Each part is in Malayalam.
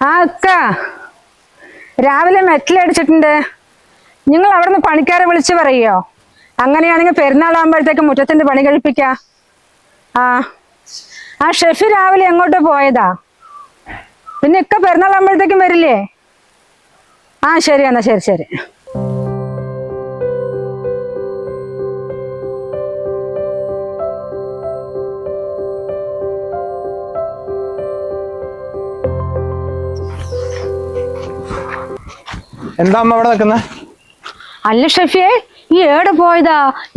ആ അക്ക. രാവിലെ മെറ്റലടിച്ചിട്ടുണ്ട് നിങ്ങൾ അവിടെ നിന്ന് പണിക്കാരെ വിളിച്ച് പറയോ? അങ്ങനെയാണെങ്കിൽ പെരുന്നാളാകുമ്പോഴത്തേക്ക് മുറ്റത്തിന്റെ പണി കഴിപ്പിക്ക. ആ. ആ ഷെഫി രാവിലെ എങ്ങോട്ട് പോയതാ? പിന്നെ ഇക്ക പെരുന്നാളാകുമ്പോഴത്തേക്കും വരില്ലേ? ആ ശരി എന്നാ ശരി ശരി. എന്താ അമ്മ അവിടെ നിൽക്കുന്നത് അല്ല ഷെഫിയെ ഈ എവിടെ പോയതാ?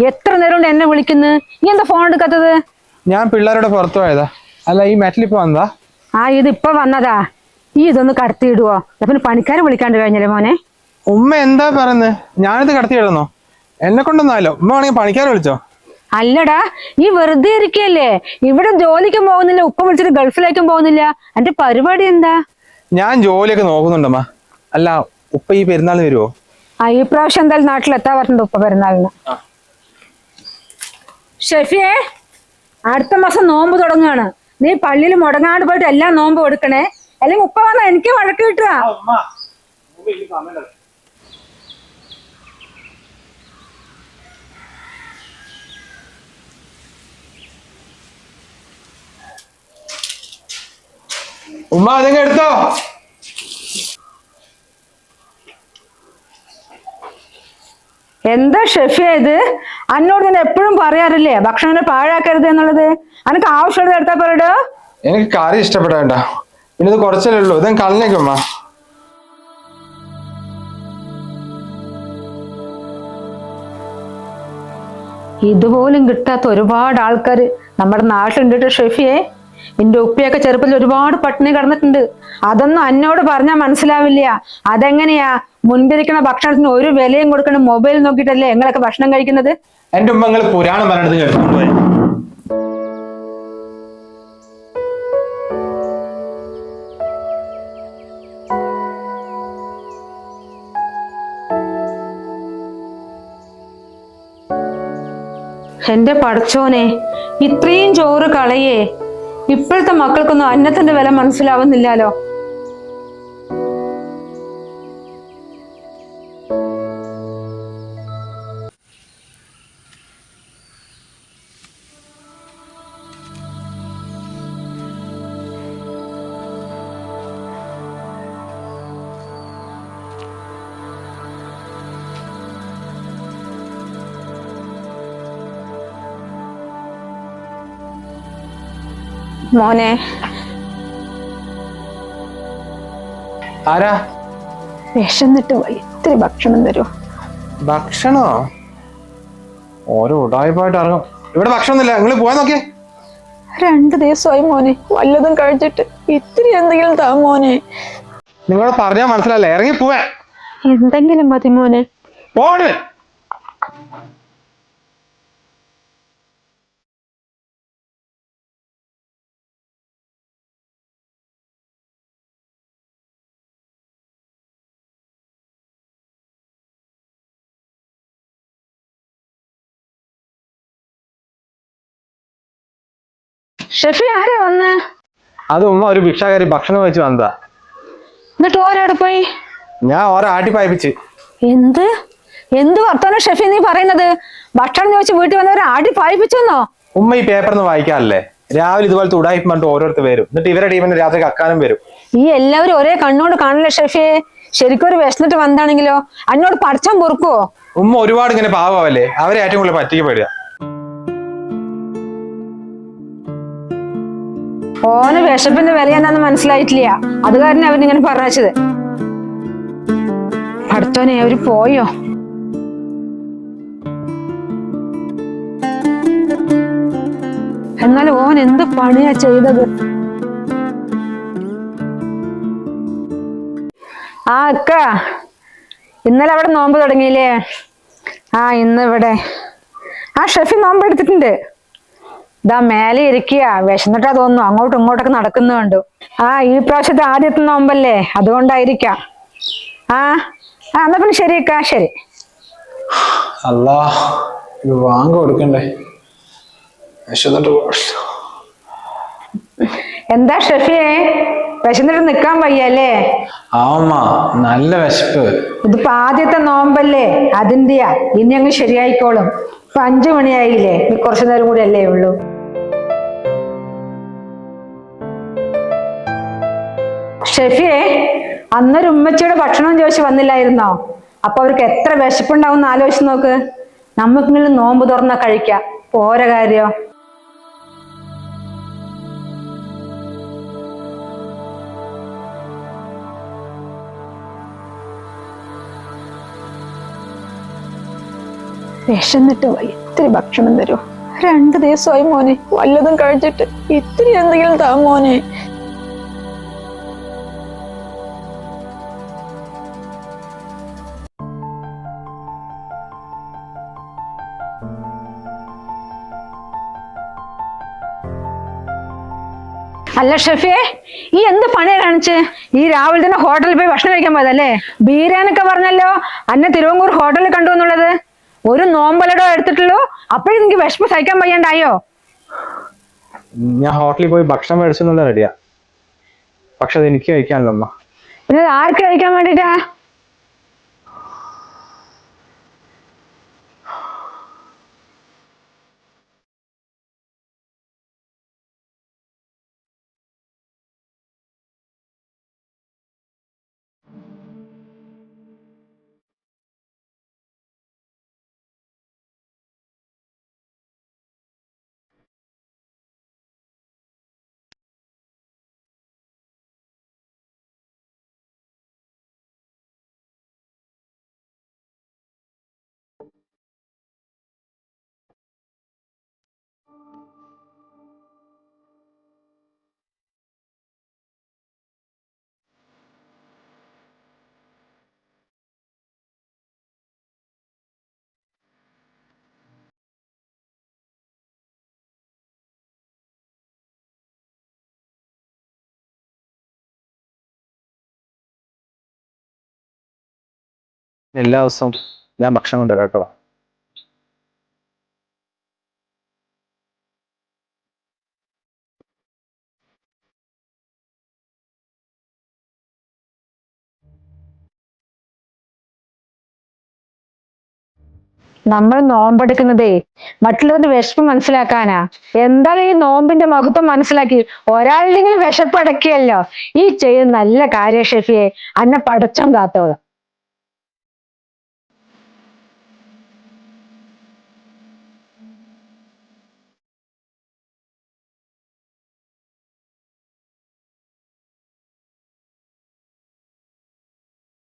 എത്ര നേരം കൊണ്ട് എന്നെ വിളിക്കുന്നു? നീ എന്താ ഫോൺ എടുക്കാത്തത്? ഞാൻ പിള്ളേരോട് പുറത്തു പോയതാ. അല്ല ഈ മെറ്റൽ ഇപ്പൊ വന്നതാ? ആ ഇത് ഇപ്പൊ വന്നതാ. ഈ ഇതൊന്ന് കടത്തിയിടുവോ? പിന്നെ പണിക്കാരെ വിളിക്കാണ്ട് കഴിഞ്ഞല്ലേ മോനെ? ഉമ്മ എന്താ പറയുന്നത് ഞാനിത് കടത്തി എഴുതണോ എന്നെ കൊണ്ടൊന്നാലോ? ഉമ്മ വേണമെങ്കിൽ പണിക്കാരെ വിളിച്ചോ? അല്ലടാ നീ വെറുതെ ഇരിക്കല്ലേ ഇവിടെ ജോലിക്കും പോകുന്നില്ല ഉപ്പ വിളിച്ചിട്ട് ഗൾഫിലേക്കും പോകുന്നില്ല. എന്റെ പരിപാടി എന്താ? ഞാൻ ജോലിയൊക്കെ നോക്കുന്നുണ്ടമ്മ. അല്ല ഉപ്പ ഈ പെരുന്നാളിന് വരുമോ ആ ഈ പ്രാവശ്യം എന്തായാലും നാട്ടിലെത്താ പറഞ്ഞിട്ടുണ്ട് ഉപ്പ പെരുന്നാളിന്. ഷെഫിയെ അടുത്ത മാസം നോമ്പ് തുടങ്ങുകയാണ് നീ പള്ളിയിൽ മുടങ്ങാണ്ട് പോയിട്ട് എല്ലാം നോമ്പ് കൊടുക്കണേ. അല്ലെങ്കിൽ ഉപ്പ വന്നാ എനിക്ക് വഴക്ക് കിട്ടുക ഉമ്മ അതങ്ങ് എടുത്തോ? എന്താ ഷെഫിയ ഇത്? അന്നോട് ഞാൻ എപ്പോഴും പറയാറില്ലേ ഭക്ഷണം പാഴാക്കരുത് എന്നുള്ളത്? അനക്ക് ആവശ്യമുള്ളത് എടുത്താ പറയടോ. എനിക്ക് കറി ഇഷ്ടപ്പെടേണ്ട പിന്നെ ഇത് കുറച്ചല്ലേ ഉള്ളൂ. ഇതങ്ങ് കളഞ്ഞേക്കുമ്മ ഇതുപോലും കിട്ടാത്ത ഒരുപാട് ആൾക്കാർ നമ്മുടെ നാട്ടിലുണ്ട് ഷെഫിയേ ഷെഫിയെ. എന്റെ ഉപ്പയൊക്കെ ചെറുപ്പത്തിൽ ഒരുപാട് പട്ടിണി കിടന്നിട്ടുണ്ട്. അതൊന്നും എന്നോട് പറഞ്ഞാൽ മനസ്സിലാവില്ല. അതെങ്ങനെയാ? മുൻപിരിക്കുന്ന ഭക്ഷണത്തിന് ഒരു വിലയും കൊടുക്കണം മൊബൈൽ നോക്കിയിട്ടല്ലേ നിങ്ങളൊക്കെ ഭക്ഷണം കഴിക്കുന്നത്? എന്റെ ഉമ്മ നിങ്ങൾ പുരാണം പോയി. എന്റെ പടച്ചോനെ ഇത്രയും ചോറ് കളയേ. ഇപ്പോഴത്തെ മക്കൾക്കൊന്നും അന്നത്തിന്റെ വില മനസ്സിലാവുന്നില്ലാലോ മോനെ. ആരാ? വിശന്നിട്ട്. ഇത്തിരി ഭക്ഷണം തരൂ. ഭക്ഷണോ? ഓരോ ഉടായ്പായിട്ട് ഇറങ്ങും. ഇവിടെ ഭക്ഷണമൊന്നുമില്ല നിങ്ങൾ പോയാൽ നോക്കിയേ. രണ്ട് ദിവസമായി മോനെ. വല്ലതും കഴിച്ചിട്ട് ഇത്തിരി എന്തെങ്കിലും താ മോനെ. നിങ്ങളോട് പറഞ്ഞാൽ മനസ്സിലല്ലേ ഇറങ്ങി പോവാ എന്തെങ്കിലും മതി മോനെ. പോണേ. ഷെഫി ആരാ വന്ന്? അത് ഉമ്മ ഒരു ഭിക്ഷാകാരി ഭക്ഷണം വെച്ച് വന്നതാ. എന്നിട്ട് ഓരോടെ പോയി? ഞാൻ ഓരോ ആട്ടി പായിപ്പിച്ച്. എന്ത്? എന്ത് വർത്തമാനം ഷെഫി നീ പറയുന്നത്? ഭക്ഷണം ചോദിച്ച് വീട്ടിൽ വന്നവരെ ആടി പായിപ്പിച്ചെന്നോ? ഉമ്മ ഈ പേപ്പറൊന്നും വായിക്കാറില്ലേ രാവിലെ ഇതുപോലത്തെ ഉടായ്പ പറഞ്ഞിട്ട് ഓരോരുത്തർ വരും. എന്നിട്ട് ഇവരുടെ ടീമിന് രാത്രി കക്കാനും വരും. ഈ എല്ലാവരും ഒരേ കണ്ണോട് കാണില്ലേ ഷെഫിയെ ശരിക്കും ഒരു വിശന്നിട്ട് വന്നാണെങ്കിലോ അന്നോട് പഠിച്ചാൻ പൊറുക്കുവോ? ഉമ്മ ഒരുപാട് ഇങ്ങനെ പാവമല്ലേ അവരെ ഏറ്റവും കൂടുതൽ പറ്റിക്കപ്പെടുക. ഓന് വിശപ്പിന്റെ വില എന്താന്ന് മനസ്സിലായിട്ടില്ല. അത് കാരണം അവനിങ്ങനെ പറഞ്ഞത് അടുത്തോനെ അവർ പോയോ? എന്നാൽ ഓൻ എന്ത് പണിയാ ചെയ്തത്? ആ അക്ക. ഇന്നലെ അവിടെ നോമ്പ് തുടങ്ങിയില്ലേ? ആ ഇന്ന് ഇവിടെ ആ ഷെഫി നോമ്പ് എടുത്തിട്ടുണ്ട്. ഇതാ മേലെ ഇരിക്കുക വിശന്നിട്ടാ തോന്നുന്നു. അങ്ങോട്ടും ഇങ്ങോട്ടൊക്കെ നടക്കുന്നു കണ്ടു. ആ ഈ പ്രാവശ്യത്തെ ആദ്യത്തെ നോമ്പല്ലേ? അതുകൊണ്ടായിരിക്കാം. ആ ആ എന്നാ പിന്നെ ശരി അക്ക. ശരി. അല്ലാ ഇത് വാങ്ങ കൊടുക്കണ്ടേ? വിശന്നിട്ട് എന്താ ഷെഫിയെ? വിശന്നിട്ട് നിക്കാൻ വയ്യല്ലേ? ആമ്മ നല്ല വിശപ്പ്. ഇതിപ്പോ ആദ്യത്തെ നോമ്പല്ലേ? അതിന്റെയാ. ഇനി അങ്ങ് ശരിയായിക്കോളും. അഞ്ചു മണിയായില്ലേ? കുറച്ചു നേരം കൂടി അല്ലേ ഉള്ളൂ? ഷെഫിയെ അന്നൊരു ഉമ്മച്ചിയുടെ ഭക്ഷണം ചോദിച്ചു വന്നില്ലായിരുന്നോ? അപ്പൊ അവർക്ക് എത്ര വിശപ്പുണ്ടാവും എന്ന് ആലോചിച്ച് നോക്ക്. നമുക്കെങ്കിലും നോമ്പ് തുറന്നാ കഴിക്കാം. പോര കാര്യം. വിശന്നിട്ട് വയ്യ ഇത്തിരി ഭക്ഷണം തരൂ. രണ്ട് ദിവസമായി മോനെ വല്ലതും കഴിച്ചിട്ട് ഇത്തിരി എന്തെങ്കിലും താ മോനെ. അല്ല ഷെഫിയെ ഈ എന്ത് പണിയാ കാണിച്ച്? ഈ രാവിലെ തന്നെ ഹോട്ടലിൽ പോയി ഭക്ഷണം കഴിക്കാൻ പോയതല്ലേ? ബീരാനൊക്കെ പറഞ്ഞല്ലോ അന്നെ തിരുവങ്കൂർ ഹോട്ടലിൽ കണ്ടു എന്നുള്ളത്. ഒരു നോമ്പലടോ എടുത്തിട്ടുള്ളൂ? അപ്പോഴും എനിക്ക് വിഷമം സഹിക്കാൻ വയ്യാണ്ടായോ? ഞാൻ ഹോട്ടലിൽ പോയി ഭക്ഷണം മേടിച്ചെന്നുള്ള റെഡിയാ പക്ഷെ അത് എനിക്ക് കഴിക്കാനല്ലോ അമ്മ പിന്നെ ആർക്ക് കഴിക്കാൻ വേണ്ടിട്ടാ? എല്ലാ ദിവസവും ഞാൻ ഭക്ഷണം കൊണ്ടുവരാം കേട്ടോ. നമ്മൾ നോമ്പെടുക്കുന്നതേ മറ്റുള്ളവരുടെ വിശപ്പ് മനസ്സിലാക്കാനാ. എന്താണ് ഈ നോമ്പിന്റെ മഹത്വം മനസ്സിലാക്കി? ഒരാളിലെങ്കിലും വിശപ്പ് അടക്കിയല്ലോ. ഈ ചെയ്യുന്ന നല്ല കാര്യ ഷെഫിയെ അന്നെ പടച്ചം കാത്തോളാം